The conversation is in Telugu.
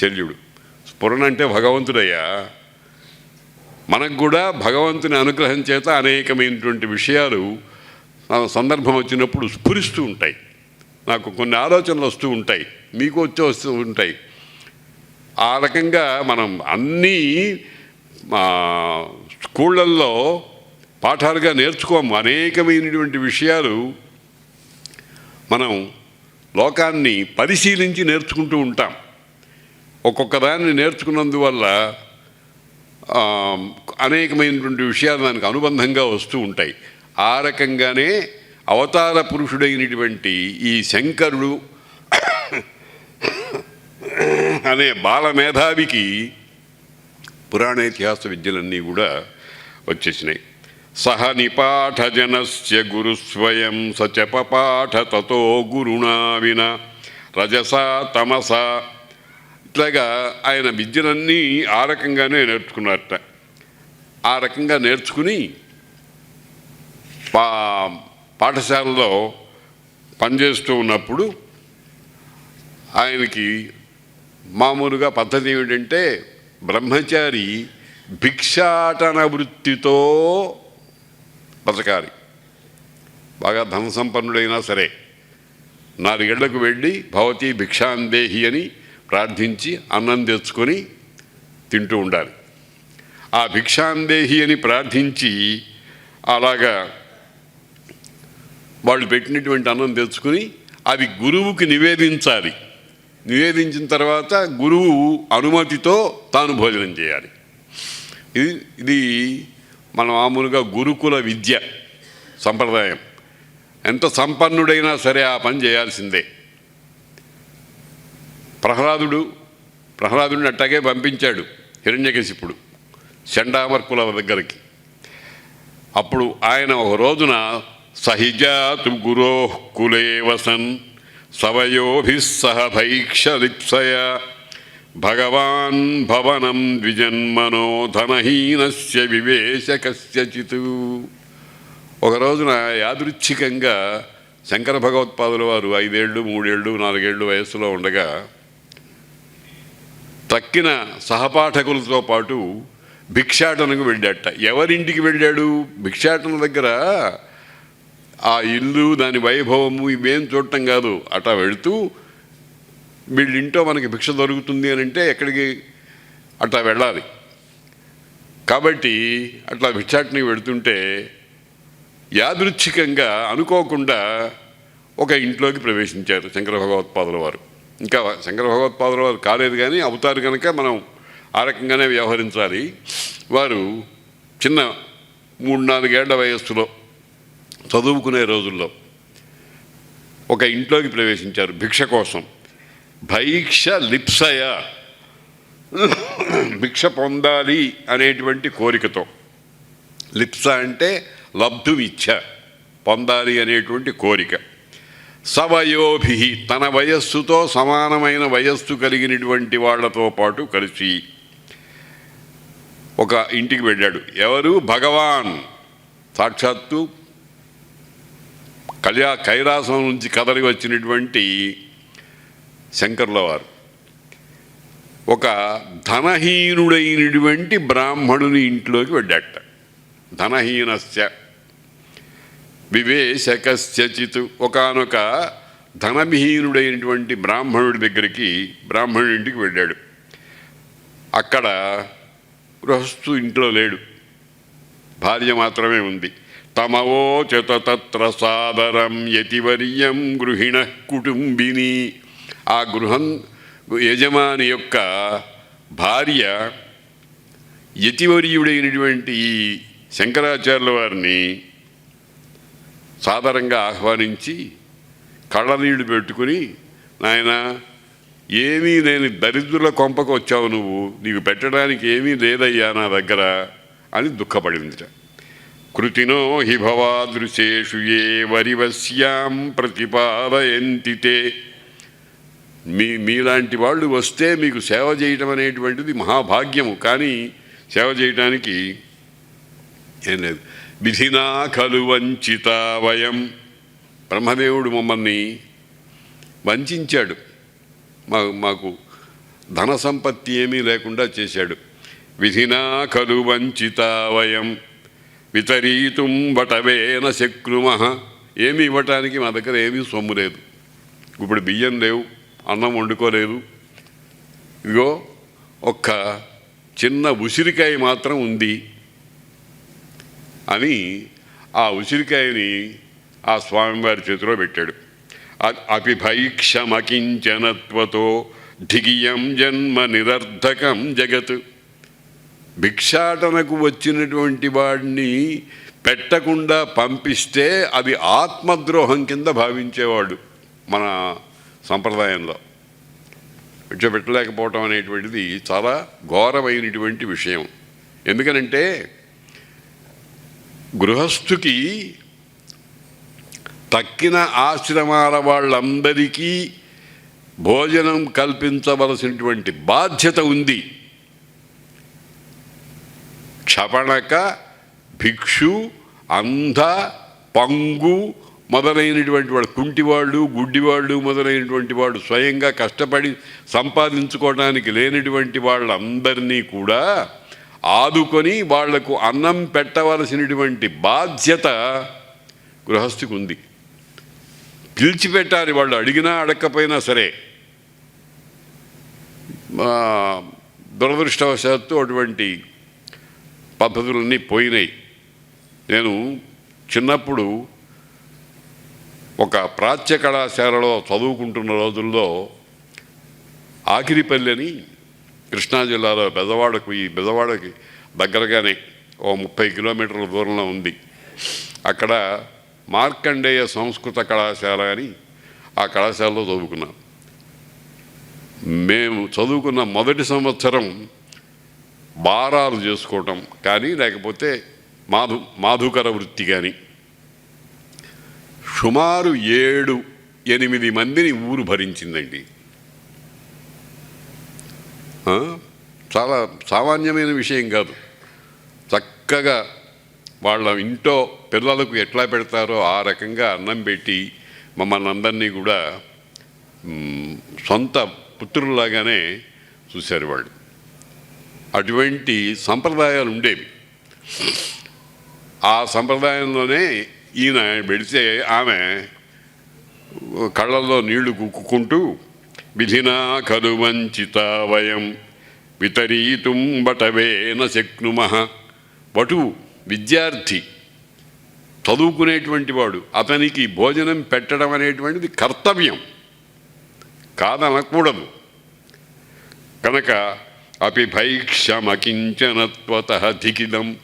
శల్యుడు. స్ఫురణ అంటే భగవంతుడయ్యా. మనకు కూడా భగవంతుని అనుగ్రహం చేత అనేకమైనటువంటి విషయాలు సందర్భం వచ్చినప్పుడు స్ఫురిస్తూ ఉంటాయి. నాకు కొన్ని ఆలోచనలు వస్తూ ఉంటాయి. మీకు వచ్చి వస్తూ ఉంటాయి. ఆ రకంగా మనం అన్నీ స్కూళ్ళల్లో పాఠాలుగా నేర్చుకోము. అనేకమైనటువంటి విషయాలు మనం లోకాన్ని పరిశీలించి నేర్చుకుంటూ ఉంటాం. ఒక్కొక్క దాన్ని నేర్చుకున్నందువల్ల అనేకమైనటువంటి విషయాలు దానికి అనుబంధంగా వస్తూ ఉంటాయి. ఆ రకంగానే అవతార పురుషుడైనటువంటి ఈ శంకరుడు అనే బాల మేధావికి పురాణ ఇతిహాస విద్యలన్నీ కూడా వచ్చేసినాయి. సహ నిపాఠజనస్య గురుస్వయం సచపపాఠ తతో గురుణా విన రజస తమస ఇట్లాగా ఆయన విద్యలన్నీ ఆ రకంగానే నేర్చుకున్నారట. ఆ రకంగా నేర్చుకుని పా పాఠశాలలో పనిచేస్తూ ఉన్నప్పుడు ఆయనకి మామూలుగా పద్ధతి ఏమిటంటే బ్రహ్మచారి భిక్షాటన వృత్తితో బతకాలి. బాగా ధన సంపన్నుడైనా సరే. నాలుగేళ్ళకు వెళ్ళి భవతి భిక్షాందేహి అని ప్రార్థించి అన్నం తెచ్చుకొని తింటూ ఉండాలి. ఆ భిక్షాందేహి అని ప్రార్థించి అలాగా వాళ్ళు పెట్టినటువంటి అన్నం తెచ్చుకుని అది గురువుకి నివేదించాలి. నివేదించిన తర్వాత గురువు అనుమతితో తాను భోజనం చేయాలి. ఇది ఇది మన మామూలుగా గురుకుల విద్య సంప్రదాయం. ఎంత సంపన్నుడైనా సరే ఆ పని చేయాల్సిందే. ప్రహ్లాదుడు ప్రహ్లాదుడిని అట్టాగే పంపించాడు హిరణ్యకశిపుడు చండామర్కుల దగ్గరికి. అప్పుడు ఆయన ఒక రోజున సహిజాతు గురో కులే వసన్ సవయోభి భైక్షలిప్సయ భగవాన్ భవనం ద్విజన్మనో ధనహీనస్య వివేశకస్యచిత్ ఒక రోజున యాదృచ్ఛికంగా శంకర భగవత్పాదుల వారు ఐదేళ్ళు మూడేళ్ళు నాలుగేళ్ళు వయస్సులో ఉండగా తక్కిన సహపాఠకులతో పాటు భిక్షాటనకు వెళ్ళాట ఎవరింటికి వెళ్ళాడు? భిక్షాటన దగ్గర ఆ ఇల్లు దాని వైభవము ఇవేం చూడటం కాదు. అటా వెళుతూ వీళ్ళింటో మనకి భిక్ష దొరుకుతుంది అని అంటే ఎక్కడికి? అట్లా వెళ్ళాలి. కాబట్టి అట్లా భిక్షాటనకి వెళుతుంటే యాదృచ్ఛికంగా అనుకోకుండా ఒక ఇంట్లోకి ప్రవేశించారు శంకర భగవత్పాదుల వారు. ఇంకా శంకర భగవత్పాదుల వారు కాలేదు కానీ అవుతారు కనుక మనం ఆ రకంగానే వ్యవహరించాలి. వారు చిన్న మూడు నాలుగేళ్ళ వయస్సులో చదువుకునే రోజుల్లో ఒక ఇంట్లోకి ప్రవేశించారు భిక్ష కోసం. భైక్ష లిప్సయ. భిక్ష పొందాలి అనేటువంటి కోరికతో. లిప్స అంటే లబ్ధుమిచ్చ పొందాలి అనేటువంటి కోరిక. సవయోభి. తన వయస్సుతో సమానమైన వయస్సు కలిగినటువంటి వాళ్ళతో పాటు కలిసి ఒక ఇంటికి వెళ్ళాడు. ఎవరు? భగవాన్. సాక్షాత్తు కళ్యా కైలాసం నుంచి కదలి వచ్చినటువంటి శంకర్ల వారు ఒక ధనహీనుడైనటువంటి బ్రాహ్మణుని ఇంట్లోకి వెళ్ళాట ధనహీనస్య వివేశకస్యచిత్. ఒకనొక ధనవిహీనుడైనటువంటి బ్రాహ్మణుడి దగ్గరికి బ్రాహ్మణుడి ఇంటికి వెళ్ళాడు. అక్కడ గృహస్థు ఇంట్లో లేడు. భార్య మాత్రమే ఉంది. తమవోచత తత్ర సాదరం యతివర్యం గృహిణ కుటుంబిని. ఆ గృహం యజమాని యొక్క భార్య యతివర్యుడైనటువంటి ఈ శంకరాచార్యుల వారిని సాదరంగా ఆహ్వానించి కళ్ళనీళ్ళు పెట్టుకుని నాయన ఏమీ లేని దరిద్రుల కొంపకు వచ్చావు నువ్వు నీకు పెట్టడానికి ఏమీ లేదయ్యా నా దగ్గర అని దుఃఖపడిందిట. కృతినో హి భవాదృశేషు ఏ వరివశ్యాం ప్రతిపాదయంతితే మీ మీలాంటి వాళ్ళు వస్తే మీకు సేవ చేయటం అనేటువంటిది మహాభాగ్యము. కానీ సేవ చేయటానికి ఏం లేదు. విధినా ఖలు వంచిత వయం. బ్రహ్మదేవుడు మమ్మల్ని వంచాడు. మా మాకు ధన సంపత్తి ఏమీ లేకుండా చేశాడు. విధినా ఖలు వంచిత వయం. వితరీతుం వటవేన శక్రుమ. ఏమి ఇవ్వటానికి మా దగ్గర ఏమీ సొమ్ము లేదు. ఇప్పుడు బియ్యం లేవు అన్నం వండుకోలేదు. ఇగో ఒక్క చిన్న ఉసిరికాయ మాత్రం ఉంది. అని ఆ ఉసిరికాయని ఆ స్వామివారి చేతిలో పెట్టాడు. అపిభైక్షమకించనత్వతో ఢిగియం జన్మ నిరర్ధకం జగత్. భిక్షాటనకు వచ్చినటువంటి వాడిని పెట్టకుండా పంపిస్తే అది ఆత్మద్రోహం కింద భావించేవాడు మన సంప్రదాయంలో. విడిచిపెట్టలేకపోవటం అనేటువంటిది చాలా ఘోరమైనటువంటి విషయం. ఎందుకనంటే గృహస్థుకి తక్కిన ఆశ్రమాల వాళ్ళందరికీ భోజనం కల్పించవలసినటువంటి బాధ్యత ఉంది. క్షపణక భిక్షు అంధ పంగు మొదలైనటువంటి వాడు కుంటివాళ్ళు గుడ్డివాళ్ళు మొదలైనటువంటి వాడు స్వయంగా కష్టపడి సంపాదించుకోవడానికి లేనటువంటి వాళ్ళందరినీ కూడా ఆదుకొని వాళ్ళకు అన్నం పెట్టవలసినటువంటి బాధ్యత గృహస్థికి ఉంది పిలిచిపెట్టాలి వాళ్ళు అడిగినా అడగకపోయినా సరే. దురదృష్టవశాత్తు అటువంటి పద్ధతులన్నీ పోయినాయి. నేను చిన్నప్పుడు ఒక ప్రాచ్య కళాశాలలో చదువుకుంటున్న రోజుల్లో ఆకిరిపల్లి అని కృష్ణా జిల్లాలో బెదవాడకు ఈ బెదవాడకి దగ్గరగానే ఓ ముప్పై కిలోమీటర్ల దూరంలో ఉంది. అక్కడ మార్కండేయ సంస్కృత కళాశాల అని ఆ కళాశాలలో చదువుకున్నాను మేము చదువుకున్న మొదటి సంవత్సరం బారాలు చేసుకోవటం కానీ లేకపోతే మాధు మాధుకర వృత్తి కానీ. సుమారు ఏడు ఎనిమిది మందిని ఊరు భరించిందండి. చాలా సామాన్యమైన విషయం కాదు. చక్కగా వాళ్ళ ఇంట్లో పిల్లలకు ఎట్లా పెడతారో ఆ రకంగా అన్నం పెట్టి మమ్మల్ని అందరినీ కూడా సొంత పుత్రుల్లాగానే చూశారు వాళ్ళు. అటువంటి సంప్రదాయాలు ఉండేవి. ఆ సంప్రదాయంలోనే ఈయన పెడితే ఆమె కళ్ళల్లో నీళ్ళు కుక్కుకుంటూ విధినా ఖలు వంచిత వయం. వితరీతుం బటవేన శక్నుమ. వటు విద్యార్థి చదువుకునేటువంటి వాడు అతనికి భోజనం పెట్టడం అనేటువంటిది కర్తవ్యం. కాదనకూడదు. కనుక అపి భైక్షమకించనత్వత ధికిలం